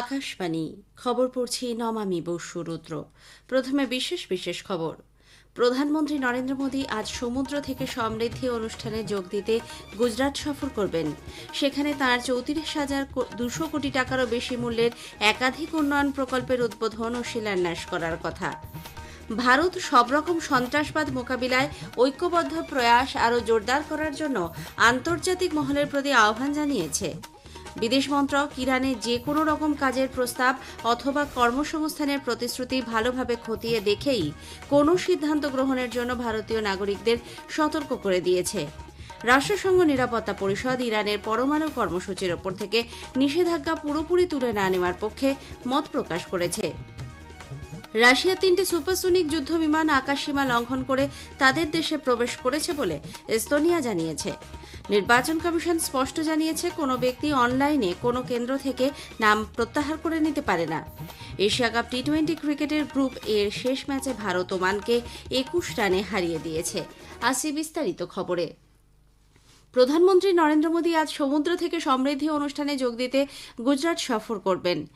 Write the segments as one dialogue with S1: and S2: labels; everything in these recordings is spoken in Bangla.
S1: আকাশবাণী। খবর পড়ছি নমামি বসু রুদ্র। প্রথমে বিশেষ বিশেষ খবর। প্রধানমন্ত্রী নরেন্দ্র মোদী আজ সমুদ্র থেকে সমৃদ্ধি অনুষ্ঠানে যোগ দিতে গুজরাট সফর করবেন। সেখানে তাঁর চৌত্রিশ হাজার দুশো কোটি টাকারও বেশি মূল্যের একাধিক উন্নয়ন প্রকল্পের উদ্বোধন ও শিলান্যাস করার কথা। ভারত সব রকম সন্ত্রাসবাদ মোকাবিলায় ঐক্যবদ্ধ প্রয়াস আরও জোরদার করার জন্য আন্তর্জাতিক মহলের প্রতি আহ্বান জানিয়েছে। বিদেশ মন্ত্রক ইরানে যে কোনো রকম কাজের প্রস্তাব অথবা কর্মসংস্থানের প্রতিশ্রুতি ভালোভাবে খতিয়ে দেখেই কোনো সিদ্ধান্ত গ্রহণের জন্য ভারতীয় নাগরিকদের সতর্ক করে দিয়েছে। রাষ্ট্রসংঘ নিরাপত্তা পরিষদ ইরানের পরমাণু কর্মসূচির ওপর থেকে নিষেধাজ্ঞা পুরোপুরি তুলে না নেওয়ার পক্ষে মত প্রকাশ করেছে। রাশিয়া তিনটি সুপারসোনিক যুদ্ধ বিমান আকাশসীমা লঙ্ঘন করে তাদের দেশে প্রবেশ করেছে বলে এস্তোনিয়া জানিয়েছে। নির্বাচন কমিশন স্পষ্ট জানিয়েছে, কোনো ব্যক্তি অনলাইনে কোনো কেন্দ্র থেকে নাম প্রত্যাহার করে নিতে পারে না। এশিয়া কাপ টি টোয়েন্টি ক্রিকেটের গ্রুপ এর শেষ ম্যাচে ভারত ওমানকে একুশ রানে হারিয়ে দিয়েছে। আসি বিস্তারিত খবরে। প্রধানমন্ত্রী নরেন্দ্র মোদী আজ সমুদ্র থেকে সমৃদ্ধি অনুষ্ঠানে যোগ দিতে গুজরাট সফর করবেন।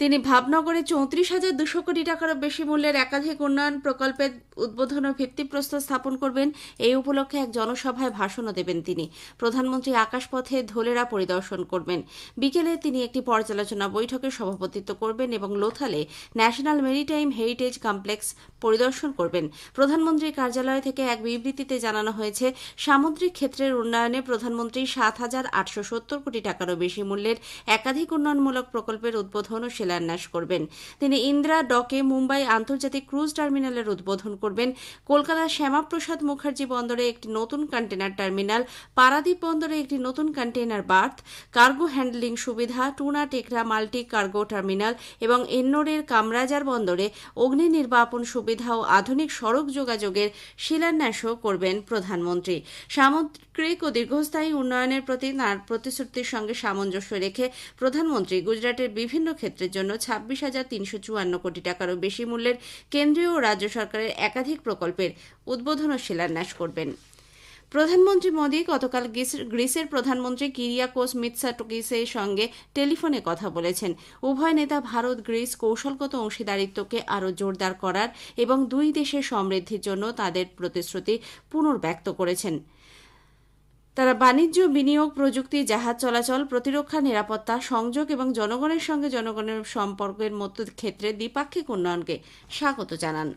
S1: তিনি ভাবনগরে চৌত্রিশ হাজার দুশো কোটি টাকারও বেশি মূল্যের একাধিক উন্নয়ন প্রকল্পের উদ্বোধন ও ভিত্তিপ্রস্তর স্থাপন করবেন। এই উপলক্ষে এক জনসভায় ভাষণও দেবেন তিনি। প্রধানমন্ত্রী আকাশপথে ধোলেরা পরিদর্শন করবেন। বিকেলে তিনি একটি পর্যালোচনা বৈঠকে সভাপতিত্ব করবেন এবং লোথালে ন্যাশনাল মেরিটাইম হেরিটেজ কমপ্লেক্স পরিদর্শন করবেন। প্রধানমন্ত্রীর কার্যালয় থেকে এক বিবৃতিতে জানানো হয়েছে, সামুদ্রিক ক্ষেত্রের উন্নয়নে প্রধানমন্ত্রী সাত হাজার আটশো সত্তর কোটি টাকারও বেশি মূল্যের একাধিক উন্নয়নমূলক প্রকল্পের উদ্বোধন ও শিলান্যাস করবেন। তিনি ইন্দ্রা ডকে মুম্বাই আন্তর্জাতিক ক্রুজ টার্মিনালের উদ্বোধন করবেন। কলকাতার শ্যামাপ্রসাদ মুখার্জি বন্দরে একটি নতুন কন্টেনার টার্মিনাল, পারাদ্বীপ বন্দরে একটি নতুন কন্টেনার বার্থ, কার্গো হ্যান্ডলিং সুবিধা, Tuna Tekra multi cargo terminal এবং এন্নোরের কামরাজার বন্দরে অগ্নি নির্বাপন সুবিধা ও আধুনিক সড়ক যোগাযোগের শিলান্যাসও করবেন প্রধানমন্ত্রী। সামুদ্রিক ও দীর্ঘস্থায়ী উন্নয়নের প্রতি তাঁর প্রতিশ্রুতির সঙ্গে সামঞ্জস্য রেখে প্রধানমন্ত্রী গুজরাটের বিভিন্ন ক্ষেত্রের জন্য ছাব্বিশ হাজার তিনশো চুয়ান্ন কোটি টাকারও বেশি মূল্যের কেন্দ্রীয় ও রাজ্য সরকারের একাধিক প্রকল্পের উদ্বোধন ও শিলান্যাস করবেন। প্রধানমন্ত্রী মোদী গতকাল গ্রিসের প্রধানমন্ত্রী কিরিয়াকোস মিৎসাটোকিসের সঙ্গে টেলিফোনে কথা বলেছেন। উভয় নেতা ভারত, গ্রিস কৌশলগত অংশীদারিত্বকে আরও জোরদার করার এবং দুই দেশের সমৃদ্ধির জন্য তাদের প্রতিশ্রুতি পুনর্ব্যক্ত করেছেন। তারা বাণিজ্য, বিনিয়োগ, প্রযুক্তি, জাহাজ চলাচল, প্রতিরক্ষা, নিরাপত্তা, সংযোগ এবং জনগণের সঙ্গে জনগণের সম্পর্কের মতো ক্ষেত্রে দ্বিপাক্ষিক উন্নয়নকে স্বাগত জানান।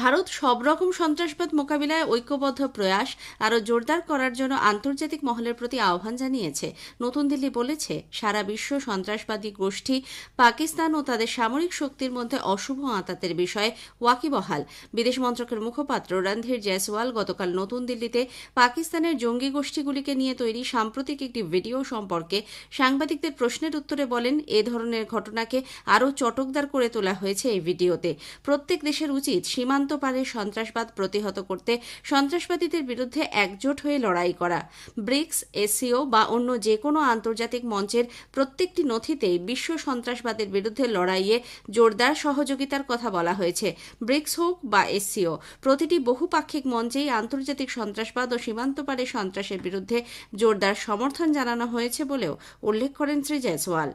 S1: ভারত সব রকম সন্ত্রাসবাদ মোকাবিলায় ঐক্যবদ্ধ প্রয়াস আরও জোরদার করার জন্য আন্তর্জাতিক মহলের প্রতি আহ্বান জানিয়েছে। নতুন দিল্লি বলেছে, সারা বিশ্ব সন্ত্রাসবাদী গোষ্ঠী পাকিস্তান ও তাদের সামরিক শক্তির মধ্যে অশুভ আঁতাতের বিষয়ে ওয়াকিবহাল। বিদেশ মন্ত্রকের মুখপাত্র রণধীর জয়সওয়াল গতকাল নতুন দিল্লিতে পাকিস্তানের জঙ্গি গোষ্ঠীগুলিকে নিয়ে তৈরি সাম্প্রতিক একটি ভিডিও সম্পর্কে সাংবাদিকদের প্রশ্নের উত্তরে বলেন, এ ধরনের ঘটনাকে আরও চটকদার করে তোলা হয়েছে এই ভিডিওতে। প্রত্যেক দেশের উচিত সীমান্ত সীমান্ত পারে সন্ত্রাসবাদ প্রতিহত করতে সন্ত্রাসবাদীদের বিরুদ্ধে একজোট হয়ে লড়াই করা। ব্রিক্স এসিও বা অন্য যে কোনো আন্তর্জাতিক মঞ্চের প্রত্যেকটি নথিতেই বিশ্ব সন্ত্রাসবাদের বিরুদ্ধে লড়াইয়ে জোরদার সহযোগিতার কথা বলা হয়েছে। ব্রিক্স হোক বা এসসিও, প্রতিটি বহুপাক্ষিক মঞ্চেই আন্তর্জাতিক সন্ত্রাসবাদ ও সীমান্ত পারে সন্ত্রাসের বিরুদ্ধে জোরদার সমর্থন জানানো হয়েছে বলেও উল্লেখ করেন Shri Jaiswal.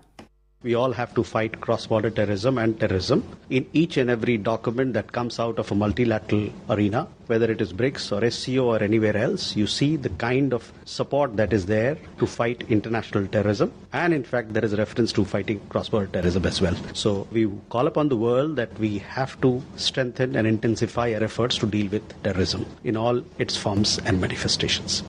S2: We all have to fight cross-border terrorism and terrorism. In each and every document that comes out of a multilateral arena, whether it is BRICS or SCO or anywhere else, you see the kind of support that is there to fight international terrorism. And in fact, there is a reference to fighting cross-border terrorism as well. So we call upon the world that we have to strengthen and intensify our efforts to deal with terrorism in all its forms and manifestations.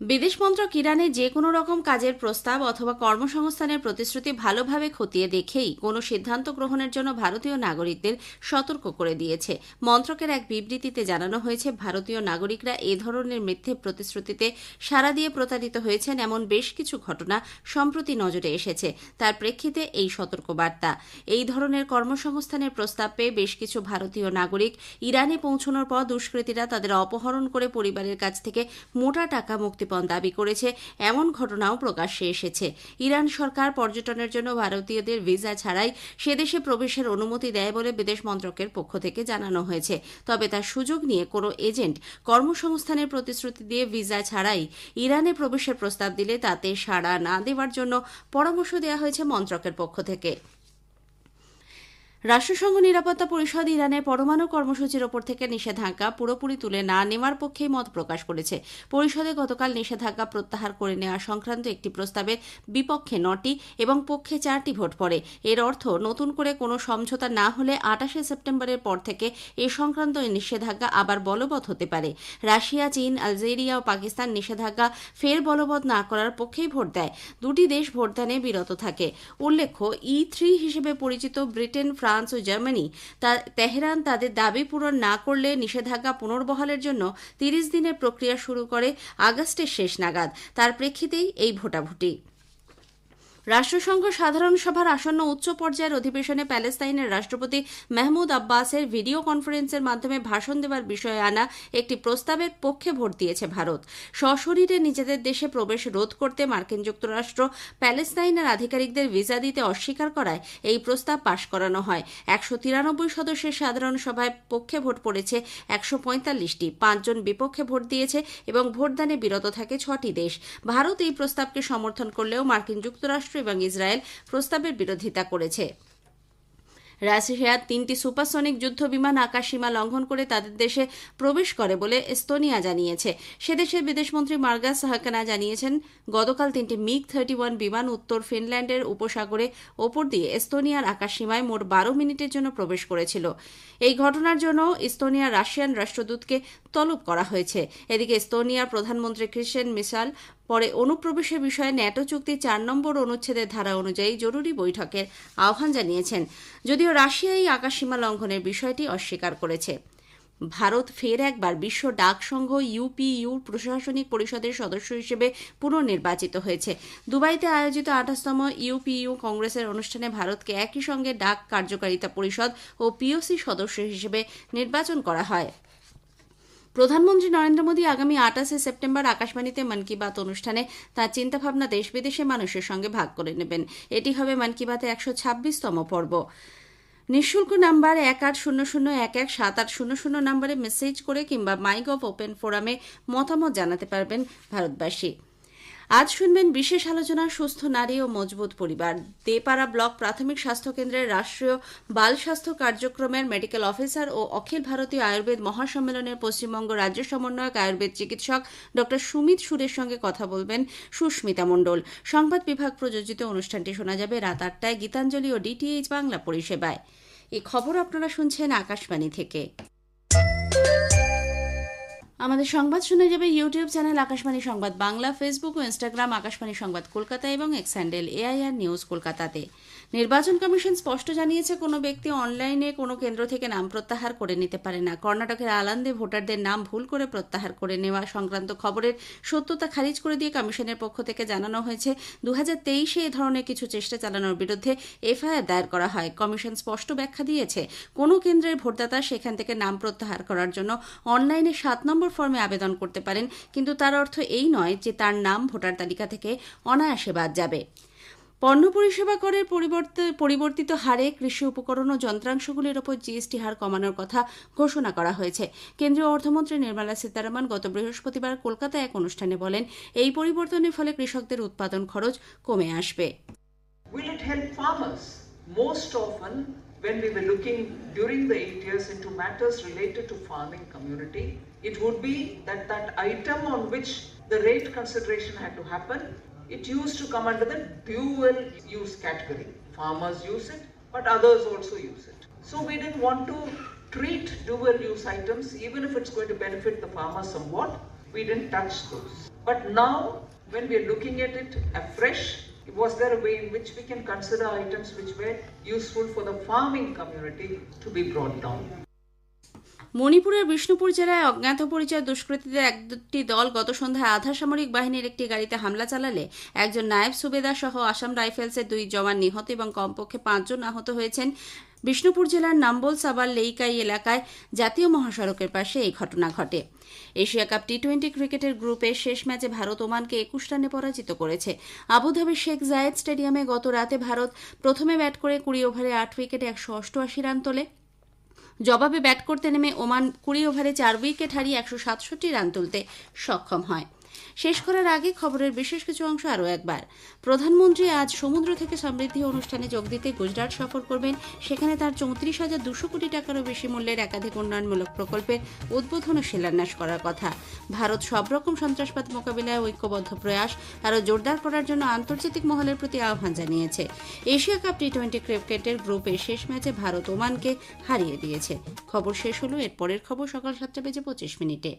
S1: বিদেশ মন্ত্রক ইরানে যে কোনো রকম কাজের প্রস্তাব অথবা কর্মসংস্থানের প্রতিশ্রুতি ভালোভাবে খতিয়ে দেখেই কোনো সিদ্ধান্ত গ্রহণের জন্য ভারতীয় নাগরিকদের সতর্ক করে দিয়েছে। মন্ত্রকের এক বিবৃতিতে জানানো হয়েছে, ভারতীয় নাগরিকরা এ ধরনের মিথ্যে প্রতিশ্রুতিতে সাড়া দিয়ে প্রতারিত হয়েছেন এমন বেশ কিছু ঘটনা সম্প্রতি নজরে এসেছে। তার প্রেক্ষিতে এই সতর্কবার্তা। এই ধরনের কর্মসংস্থানের প্রস্তাব পেয়ে বেশ কিছু ভারতীয় নাগরিক ইরানে পৌঁছানোর পর দুষ্কৃতীরা তাদের অপহরণ করে পরিবারের কাছ থেকে মোটা টাকা মুক্তি মুক্তিপণ দাবি করেছে, এমন ঘটনাও প্রকাশ্যে এসেছে। ইরান সরকার পর্যটনের জন্য ভারতীয়দের ভিসা ছাড়াই সে দেশে প্রবেশের অনুমতি দেয় বলে বিদেশ মন্ত্রকের পক্ষ থেকে জানানো হয়েছে। তবে তার সুযোগ নিয়ে কোনো এজেন্ট কর্মসংস্থানের প্রতিশ্রুতি দিয়ে ভিসা ছাড়াই ইরানে প্রবেশের প্রস্তাব দিলে তাতে সাড়া না দেওয়ার জন্য পরামর্শ দেওয়া হয়েছে মন্ত্রকের পক্ষ থেকে। রাষ্ট্রসংঘ নিরাপত্তা পরিষদ ইরানের পরমাণু কর্মসূচির ওপর থেকে নিষেধাজ্ঞা পুরোপুরি তুলে না নেওয়ার পক্ষেই মত প্রকাশ করেছে। পরিষদে গতকাল নিষেধাজ্ঞা প্রত্যাহার করে নেওয়া সংক্রান্ত একটি প্রস্তাবের বিপক্ষে নটি এবং পক্ষে চারটি ভোট পড়ে। এর অর্থ, নতুন করে কোনো সমঝোতা না হলে আটাশে সেপ্টেম্বরের পর থেকে এ সংক্রান্ত নিষেধাজ্ঞা আবার বলবৎ হতে পারে। রাশিয়া, চীন, আলজেরিয়া ও পাকিস্তান নিষেধাজ্ঞা ফের বলবৎ না করার পক্ষেই ভোট দেয়। দুটি দেশ ভোটদানে বিরত থাকে। উল্লেখ্য, ই থ্রি হিসেবে পরিচিত ব্রিটেন, ফ্রান্স ও জার্মানি। তেহরান তাদের দাবি পূরণ না করলে নিষেধাজ্ঞা পুনর্বহালের জন্য তিরিশ দিনের প্রক্রিয়া শুরু করে আগস্টের শেষ নাগাদ। তার প্রেক্ষিতেই এই ভোটাভুটি। রাষ্ট্রসংঘ সাধারণ সভার আসন্ন উচ্চ পর্যায়ের অধিবেশনে প্যালেস্তাইনের রাষ্ট্রপতি মেহমুদ আব্বাসের ভিডিও কনফারেন্সের মাধ্যমে ভাষণ দেওয়ার বিষয়ে আনা একটি প্রস্তাবের পক্ষে ভোট দিয়েছে ভারত। সশরীরে নিজেদের দেশে প্রবেশ রোধ করতে মার্কিন যুক্তরাষ্ট্র প্যালেস্তাইনের আধিকারিকদের ভিসা দিতে অস্বীকার করায় এই প্রস্তাব পাশ করানো হয়। একশো তিরানব্বই সদস্যের সাধারণ সভায় পক্ষে ভোট পড়েছে একশো পঁয়তাল্লিশটি। পাঁচজন বিপক্ষে ভোট দিয়েছে এবং ভোটদানে বিরত থাকে ছটি দেশ। ভারত এই প্রস্তাবকে সমর্থন করলেও মার্কিন যুক্তরাষ্ট্র এবং ইসরায়েল প্রস্তাবের বিরোধিতা করেছে। রাশিয়ার তিনটি সুপারসনিক যুদ্ধ বিমান আকাশসীমা লঙ্ঘন করে তাদের দেশে প্রবেশ করে বলে এস্তোনিয়া জানিয়েছে। সে দেশের বিদেশমন্ত্রী মার্গাস সাহাকানা জানিয়েছেন, গতকাল তিনটি মিগ থার্টি ওয়ান বিমান উত্তর ফিনল্যান্ডের উপসাগরে ওপর দিয়ে এস্তোনিয়ার আকাশসীমায় মোট বারো মিনিটের জন্য প্রবেশ করেছিল। এই ঘটনার জন্য ইস্তোনিয়ার রাশিয়ান রাষ্ট্রদূতকে তলব করা হয়েছে। এদিকে এস্তোনিয়ার প্রধানমন্ত্রী ক্রিশ্চিয়ান মিসাল পরে অনুপ্রবেশের বিষয়ে ন্যাটো চুক্তি চার নম্বর অনুচ্ছেদের ধারা অনুযায়ী জরুরি বৈঠকের আহ্বান জানিয়েছেন। যদিও রাশিয়া এই আকাশসীমা লঙ্ঘনের বিষয়টি অস্বীকার করেছে। ভারত ফের একবার বিশ্ব ডাক সংঘ ইউপিইউ প্রশাসনিক পরিষদের সদস্য হিসেবে পুনর্নির্বাচিত হয়েছে। দুবাইতে আয়োজিত আঠাশতম ইউপিইউ কংগ্রেসের অনুষ্ঠানে ভারতকে একই সঙ্গে ডাক কার্যকারিতা পরিষদ ও পিওসি সদস্য হিসেবে নির্বাচন করা হয়। প্রধানমন্ত্রী নরেন্দ্র মোদী আগামী আটাশে সেপ্টেম্বর আকাশবাণীতে মন কি বাত অনুষ্ঠানে তাঁর চিন্তাভাবনা দেশ বিদেশের মানুষের সঙ্গে ভাগ করে নেবেন। এটি হবে মন কি বাতের একশো ছাব্বিশতম পর্ব। নিঃশুল্ক নাম্বার এক আট শূন্য শূন্য এক এক সাত আট শূন্য শূন্য নাম্বারে মেসেজ করে কিংবা মাইগভ ওপেন ফোরামে মতামত জানাতে পারবেন ভারতবাসী। আজ শুনবেন বিশেষ আলোচনা, সুস্থ নারী ও মজবুত পরিবার। দেপাড়া ব্লক প্রাথমিক স্বাস্থ্য কেন্দ্রের রাষ্ট্রীয় বাল স্বাস্থ্য কার্যক্রমের মেডিকেল অফিসার ও অখিল ভারতীয় আয়ুর্বেদ মহাসম্মেলনের পশ্চিমবঙ্গ রাজ্য সমন্বয়ক আয়ুর্বেদ চিকিৎসক ডক্টর সুমিত সুরের সঙ্গে কথা বলবেন সুস্মিতা মণ্ডল। সংবাদ বিভাগ প্রযোজিত অনুষ্ঠানটি শোনা যাবে রাত আটটায়। গীতাঞ্জলি ও ডিটিএইচ বাংলা পরিষেবায়। এই খবর আপনারা শুনছেন আকাশবাণী থেকে। আমাদের সংবাদ শোনা যাবে YouTube channel Akashvani Sangbad Bangla, Facebook ও ইনস্টাগ্রাম, আকাশবাণী সংবাদ কলকাতা এবং এক্স হ্যান্ডেল এআইআর নিউজ কলকাতাতে। নির্বাচন কমিশন স্পষ্ট জানিয়েছে, কোনো ব্যক্তি অনলাইনে কোনো কেন্দ্র থেকে নাম প্রত্যাহার করে নিতে পারে না। কর্ণাটকের আলান্দে ভোটারদের নাম ভুল করে প্রত্যাহার করে নেওয়া সংক্রান্ত খবরের সত্যতা খারিজ করে দিয়ে কমিশনের পক্ষ থেকে জানানো হয়েছে দু হাজার তেইশে এ ধরনের কিছু চেষ্টা চালানোর বিরুদ্ধে এফআইআর দায়ের করা হয়। কমিশন স্পষ্ট ব্যাখ্যা দিয়েছে, কোনো কেন্দ্রের ভোটদাতা সেখান থেকে নাম প্রত্যাহার করার জন্য অনলাইনে সাত নম্বর ফর্মে আবেদন করতে পারেন কিন্তু তার অর্থ এই নয় যে তার নাম ভোটার তালিকা থেকে অনায়াসে বাদ যাবে। পণ্য পরিষেবা করের পরিবর্তে পরিবর্তিত হারে কৃষি উপকরণ ও যন্ত্রাংশগুলির ওপর জিএসটি হার কমানোর কথা ঘোষণা করা হয়েছে। কেন্দ্রীয় অর্থমন্ত্রী নির্মলা সীতারামন গত বৃহস্পতিবার কলকাতায় এক অনুষ্ঠানে বলেন এই পরিবর্তনের ফলে কৃষকদের উৎপাদন খরচ কমে আসবে।
S3: When we were looking during the eight years into matters related to farming community, it would be that that item on which the rate consideration had to happen, it used to come under the dual use category. Farmers use it, but others also use it. So we didn't want to treat dual use items, even if it's going to benefit the farmer somewhat, we didn't touch those. But now, when we are looking at it afresh, was there a way in which we can consider items which were useful for the farming community to be brought down?
S1: মণিপুরের বিষ্ণুপুর জেলায় অজ্ঞাত পরিচয় দুষ্কৃতীদের একটি দল গত সন্ধ্যায় আধা সামরিক বাহিনীর একটি গাড়িতে হামলা চালালে একজন নায়েব সুবেদার সহ আসাম রাইফেলসের দুই জওয়ান নিহত এবং কমপক্ষে পাঁচজন আহত হয়েছেন। বিষ্ণুপুর জেলার নাম্বল সাবার লেইকাই এলাকায় জাতীয় মহাসড়কের পাশে এই ঘটনা ঘটে। এশিয়া কাপ টি টোয়েন্টি ক্রিকেটের গ্রুপে শেষ ম্যাচে ভারত ওমানকে একুশ রানে পরাজিত করেছে। আবুধাবির শেখ জায়েদ স্টেডিয়ামে গত রাতে ভারত প্রথমে ব্যাট করে কুড়ি ওভারে আট উইকেটে একশো অষ্টআশি রান তোলে। জবাবে ব্যাট করতে নেমে ওমান কুড়ি ওভারে চার উইকেট হারিয়ে একশো সাতষট্টি রান তুলতে সক্ষম হয়। শেষ করার আগে খবরের বিশেষ কিছু অংশ আরও একবার। প্রধানমন্ত্রী আজ সমুদ্র থেকে সমৃদ্ধি অনুষ্ঠানে যোগ দিতে গুজরাট সফর করবেন। সেখানে তার চৌত্রিশ হাজার দুশো কোটি টাকারও বেশি মূল্যের একাধিক উন্নয়নমূলক প্রকল্পের উদ্বোধন ও শিলান্যাস করার কথা। ভারত সব রকম সন্ত্রাসবাদ মোকাবিলায় ঐক্যবদ্ধ প্রয়াস আরও জোরদার করার জন্য আন্তর্জাতিক মহলের প্রতি আহ্বান জানিয়েছে। এশিয়া কাপ টি টোয়েন্টি ক্রিকেটের গ্রুপে শেষ ম্যাচে ভারত ওমানকে হারিয়ে দিয়েছে। খবর শেষ হলো এর পরের খবর সকাল সাতটা বেজে পঁচিশ মিনিটে।